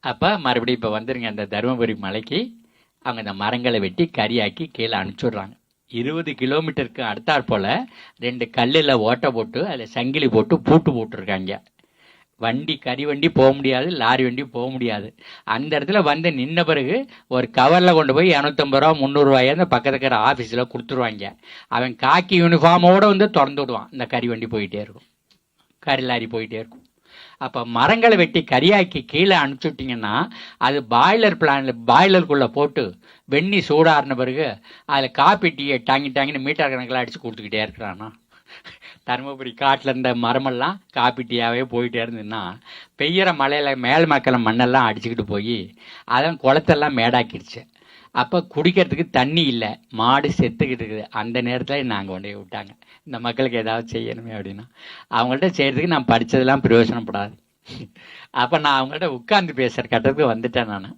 அப்போ மறுபடியும் இப்போ வந்துருங்க அந்த தருமபுரி மலைக்கு அவங்க அந்த மரங்களை வெட்டி கறியாக்கி கீழே அனுப்பிச்சுடுறாங்க. இருபது கிலோமீட்டருக்கு அடுத்தாற் போல் ரெண்டு கல்லில் ஓட்டை போட்டு அதில் சங்கிலி போட்டு பூட்டு போட்டிருக்காங்க. வண்டி கறி வண்டி போக முடியாது லாரி வண்டி போக முடியாது. அந்த இடத்துல வந்து நின்ன பிறகு ஒரு கவரில் கொண்டு போய் இரநூத்தம்பது ரூபா முந்நூறுரூவாயை அந்த பக்கத்து இருக்கிற ஆஃபீஸில் கொடுத்துருவாங்க. அவன் காக்கி யூனிஃபார்மோடு வந்து திறந்து விடுவான். இந்த கறி வண்டி போயிட்டே இருக்கும். கறி லாரி போயிட்டே இருக்கும். அப்போ மரங்களை வெட்டி கரியாக்கி கீழே அனுப்பிச்சுட்டிங்கன்னா அது பாய்லர் பிளான்ல பாய்லருக்குள்ளே போட்டு வெண்ணி சூடாறின பிறகு அதில் காப்பி டீயை டாங்கி டாங்கின்னு மீட்டர் கணக்கில் அடித்து கொடுத்துக்கிட்டே இருக்கிறானா? தருமபுரி காட்டில் இருந்த மரமெல்லாம் காப்பி டீயாகவே போயிட்டே இருந்ததுன்னா பெய்கிற மலையில் மேல் மக்கள் மண்ணெல்லாம் அடிச்சுக்கிட்டு போய் அதான் குளத்தெல்லாம் மேடாக்கிடுச்சு. அப்போ குடிக்கிறதுக்கு தண்ணி இல்லை. மாடு செத்துக்கிட்டு இருக்குது. அந்த நேரத்தில் நாங்கள் கொண்டு விட்டாங்க. இந்த மக்களுக்கு ஏதாவது செய்யணுமே அப்படின்னா. அவங்கள்ட்ட செய்கிறதுக்கு நான் படித்ததெல்லாம் பிரயோஜனப்படாது. அப்போ நான் அவங்கள்ட்ட உட்கார்ந்து பேசுகிற கட்டத்துக்கு வந்துட்டேன் நான்.